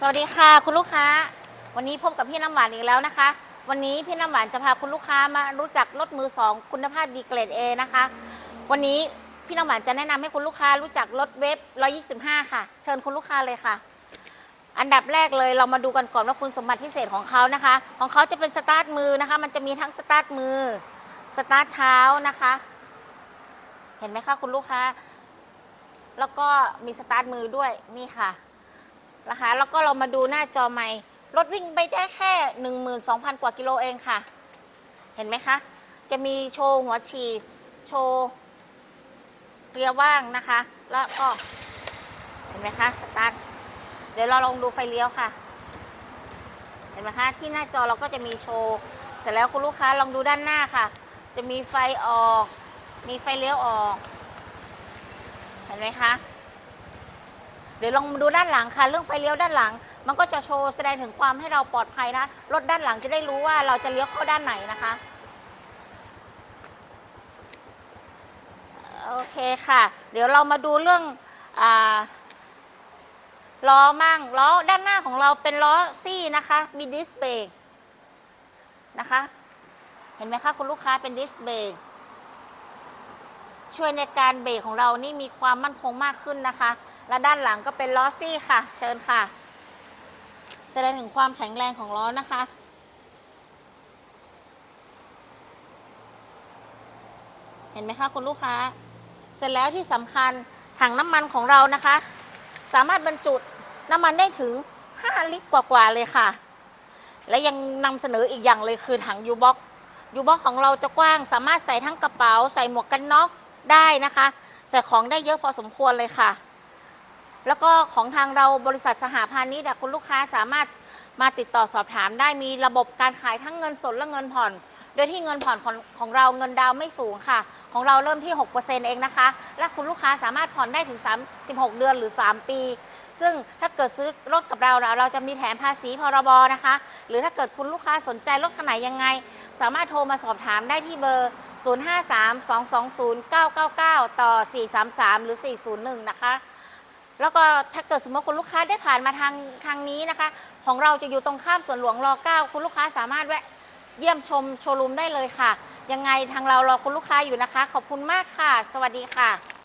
สวัสดีค่ะคุณลูกค้า วันนี้พบกับพี่น้ำหวานอีกแล้วนะคะ วันนี้พี่น้ำหวานจะพาคุณลูกค้ามารู้จักรถมือสองคุณภาพดีเกรด A นะคะ วันนี้พี่น้ำหวานจะแนะนำให้คุณลูกค้ารู้จักรถเวฟ125 ค่ะ เชิญคุณลูกค้าเลยค่ะ อันดับแรกเลยเรามาดูกันก่อนว่าคุณสมบัติพิเศษของเขานะคะ ของเขาจะเป็นสตาร์ทมือนะคะ มันจะมีทั้งสตาร์ทมือสตาร์ทเท้านะคะ เห็นไหมคะคุณลูกค้า แล้วก็มีสตาร์ทมือด้วยนี่ค่ะ นะคะ แล้วก็เรามาดูหน้าจอใหม่ รถวิ่งไปได้แค่ 12,000 กว่ากิโลเองค่ะ เห็นไหมคะ จะมีโชว์หัวฉีด โชว์เกียร์ว่างนะคะ แล้วก็ เห็นไหมคะ สตาร์ท เดี๋ยวเราลองดูไฟเลี้ยวค่ะ เห็นไหมคะ ที่หน้าจอเราก็จะมีโชว์ เสร็จแล้วคุณลูกค้าลองดูด้านหน้าค่ะ จะมีไฟออก มีไฟเลี้ยวออก เห็นไหมคะ เดี๋ยวลองดูด้านหลังค่ะ เรื่องไฟเลี้ยวด้านหลัง มันก็จะโชว์แสดงถึงความให้เราปลอดภัยนะ รถด้านหลังจะได้รู้ว่าเราจะเลี้ยวเข้าด้านไหนนะคะ โอเคค่ะ เดี๋ยวเรามาดูเรื่องอล้อมั่งล้อด้านหน้าของเราเป็นล้อซี่นะคะ มีดิสเบรกนะคะ เห็นไหมคะคุณลูกค้าเป็นดิสเบรก ช่วยในการเบรกของเรานี่มีความมั่นคงมากขึ้นนะคะ และด้านหลังก็เป็นล้อซี่ค่ะ เชิญค่ะ แสดงถึงความแข็งแรงของล้อนะคะ เห็นไหมคะคุณลูกค้า เสร็จแล้วที่สำคัญถังน้ำมันของเรานะคะ สามารถบรรจุน้ำมันได้ถึง 5 ลิตรกว่าๆเลยค่ะ และยังนำเสนออีกอย่างเลยคือถังยูบ็อกยูบ็อกของเราจะกว้าง สามารถใส่ทั้งกระเป๋า ใส่หมวกกันน็อก ได้นะคะใส่ของได้เยอะพอสมควรเลยค่ะ แล้วก็ของทางเราบริษัทสหพาณิชย์คุณลูกค้าสามารถมาติดต่อสอบถามได้มีระบบการขายทั้งเงินสดและเงินผ่อน โดยที่เงินผ่อนของของเราเงินดาวไม่สูงค่ะ ของเราเริ่มที่ 6%เองนะคะ และคุณลูกค้าสามารถผ่อนได้ถึง 36 เดือนหรือ 3 ปี ซึ่งถ้าเกิดซื้อรถกับเรา เราจะมีแถมภาษีพรบนะคะ หรือถ้าเกิดคุณลูกค้าสนใจรถคันไหนยังไง สามารถโทรมาสอบถามได้ที่เบอร์ 053220999 ต่อ 433 หรือ 401 นะคะ แล้วก็ถ้าเกิดสมมติคุณลูกค้าได้ผ่านมาทางทางนี้นะคะ ของเราจะอยู่ตรงข้ามสวนหลวงร9คุณลูกค้าสามารถแวะเยี่ยมชมโชว์รูมได้เลยค่ะ ยังไงทางเรารอคุณลูกค้าอยู่นะคะ ขอบคุณมากค่ะ สวัสดีค่ะ